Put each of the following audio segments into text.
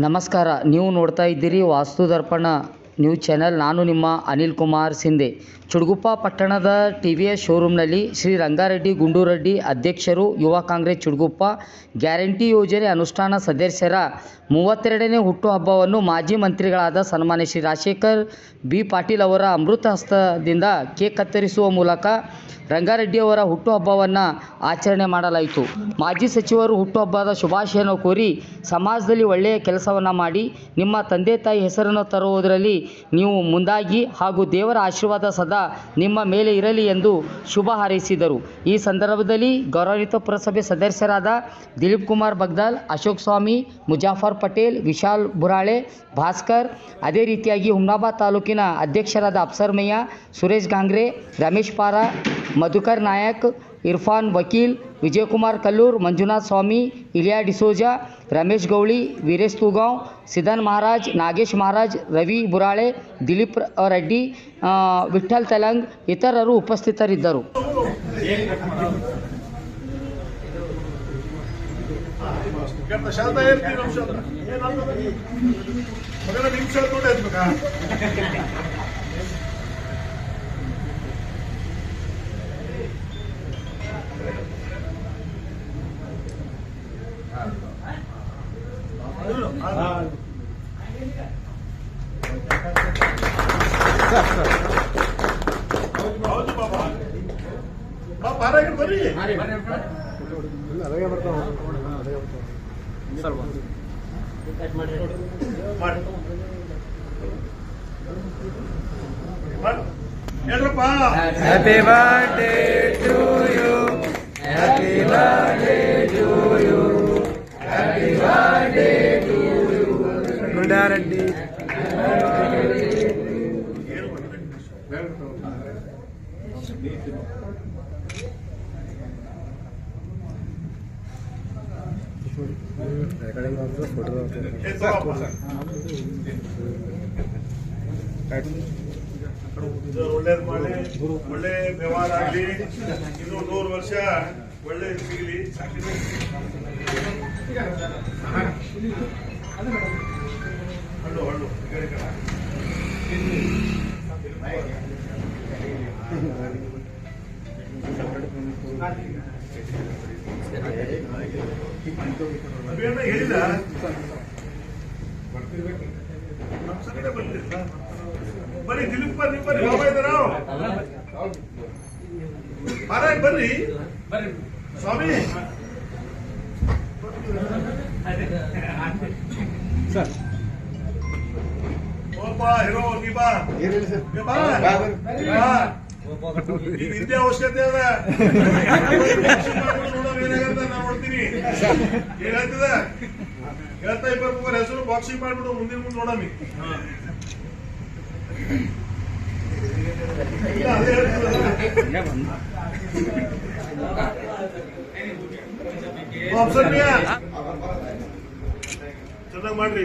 ನಮಸ್ಕಾರ. ನೀವು ನೋಡ್ತಾ ಇದ್ದೀರಿ ವಾಸ್ತು ದರ್ಪಣ ನ್ಯೂಸ್ ಚಾನೆಲ್. ನಾನು ನಿಮ್ಮ ಅನಿಲ್ ಕುಮಾರ್ ಸಿಂಧೆ. ಚುಡುಗುಪ್ಪ ಪಟ್ಟಣದ ಟಿ ವಿ ಎಸ್ ಶೋರೂಮ್ನಲ್ಲಿ ಶ್ರೀ ರಂಗಾರೆಡ್ಡಿ ಗುಂಡೂರೆಡ್ಡಿ ಅಧ್ಯಕ್ಷರು, ಯುವ ಕಾಂಗ್ರೆಸ್ ಚುಡುಗುಪ್ಪ, ಗ್ಯಾರಂಟಿ ಯೋಜನೆ ಅನುಷ್ಠಾನ ಸದಸ್ಯರ ಮೂವತ್ತೆರಡನೇ ಹುಟ್ಟುಹಬ್ಬವನ್ನು ಮಾಜಿ ಮಂತ್ರಿಗಳಾದ ಸನ್ಮಾನ್ಯ ಶ್ರೀ ರಾಜಶೇಖರ್ ಬಿ ಪಾಟೀಲ್ ಅವರ ಅಮೃತ ಹಸ್ತದಿಂದ ಕೇಕ್ ಕತ್ತರಿಸುವ ಮೂಲಕ ರಂಗಾರೆಡ್ಡಿಯವರ ಹುಟ್ಟುಹಬ್ಬವನ್ನು ಆಚರಣೆ ಮಾಡಲಾಯಿತು. ಮಾಜಿ ಸಚಿವರು ಹುಟ್ಟುಹಬ್ಬದ ಶುಭಾಶಯನ ಕೋರಿ ಸಮಾಜದಲ್ಲಿ ಒಳ್ಳೆಯ ಕೆಲಸವನ್ನು ಮಾಡಿ, ನಿಮ್ಮ ತಂದೆ ತಾಯಿ ಹೆಸರನ್ನು ತರುವುದರಲ್ಲಿ ನೀವು ಮುಂದಾಗಿ ಹಾಗೂ ದೇವರ ಆಶೀರ್ವಾದ ಸದಾ ನಿಮ್ಮ ಮೇಲೆ ಇರಲಿ ಎಂದು ಶುಭ ಹಾರೈಸಿದರು. ಈ ಸಂದರ್ಭದಲ್ಲಿ ಗೌರವಾನ್ವಿತ ಪುರಸಭೆ ಸದಸ್ಯರಾದ ದಿಲೀಪ್ ಕುಮಾರ್ ಬಗ್ದಾಲ್, ಅಶೋಕ್ ಸ್ವಾಮಿ, ಮುಜಾಫರ್ ಪಟೇಲ್, ವಿಶಾಲ್ ಬುರಾಳೆ, ಭಾಸ್ಕರ್, ಅದೇ ರೀತಿಯಾಗಿ ಹುಮ್ನಾಬಾದ್ ತಾಲೂಕಿನ ಅಧ್ಯಕ್ಷರಾದ ಅಪ್ಸರ್ಮಯ್ಯ, ಸುರೇಶ್ ಗಾಂಗ್ರೆ, ರಮೇಶ್ ಪಾರ, ಮಧುಕರ್ ನಾಯಕ್ ಇರ್ಫಾನ್ ವಕೀಲ್ ವಿಜಯಕುಮಾರ್ ಕಲ್ಲೂರ್ ಮಂಜುನಾಥ್ ಸ್ವಾಮಿ ಇಲಿಯಾ ಡಿಸೋಜಾ ರಮೇಶ್ ಗೌಳಿ ವೀರೇಶ್ ತೂಗಾಂವ್ ಸಿದನ್ ಮಹಾರಾಜ್ ನಾಗೇಶ್ ಮಹಾರಾಜ್ ರವಿ ಬುರಾಳೆ ದಿಲೀಪ್ ರೆಡ್ಡಿ ವಿಠ್ಠಲ್ ತೆಲಂಗ್ ಇತರರು ಉಪಸ್ಥಿತರಿದ್ದರು धन्यवाद అలాగే పడతాం అలాగే పడతాం హ్యాపీ బర్త్డే ಒಳ್ಳೇದ್ ಮಾಡಿ ಒಳ್ಳೆ ವ್ಯವಹಾರ ಆಗ್ಲಿ ಇನ್ನು ನೂರು ವರ್ಷ ಒಳ್ಳೆ ಸಿಗಲಿ ಹಣ್ಣು ಹಣ್ಣು ಈ ಕಡೆ ಈ ಕಡೆ. ಅಭಿಯಣ್ಣ ಹೇಳಿದ ನಮ್ಮ ಸಂಗಡ ಬರ್ತೀರಾ ಬರ್ರಿ ದಿಲೀಪ್ ಬರ್ರಿ ಬರ್ರಿ ಬಾಬಾ ಇದ್ದಾರ ಮಹಾರಾಜ್ ಬರ್ರಿ ಸ್ವಾಮಿ ಹಿರೋ ನೀ ಬಾ. ಈಗ ಅವಶ್ಯಕತೆ ಅದ ಏನಾಗತ್ತ ನಾ ನೋಡ್ತೀನಿ ಏನ್ ಹೇಳ್ತದ ಹೇಳ್ತಾ ಇಬ್ಬರು ಹೆಸರು ಬಾಕ್ಸಿಂಗ್ ಮಾಡ್ಬಿಡು ಮುಂದಿನ ಮುಂದೆ ನೋಡಮಿ ಆಪ್ಷನ್. ಚೆನ್ನಾಗ್ ಮಾಡ್ರಿ.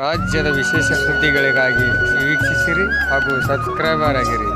ರಾಜ್ಯದ ವಿಶೇಷ ಸುದ್ದಿಗಳಿಗಾಗಿ ವೀಕ್ಷಿಸಿರಿ ಹಾಗೂ ಸಬ್ಸ್ಕ್ರೈಬರ್ ಆಗಿರಿ.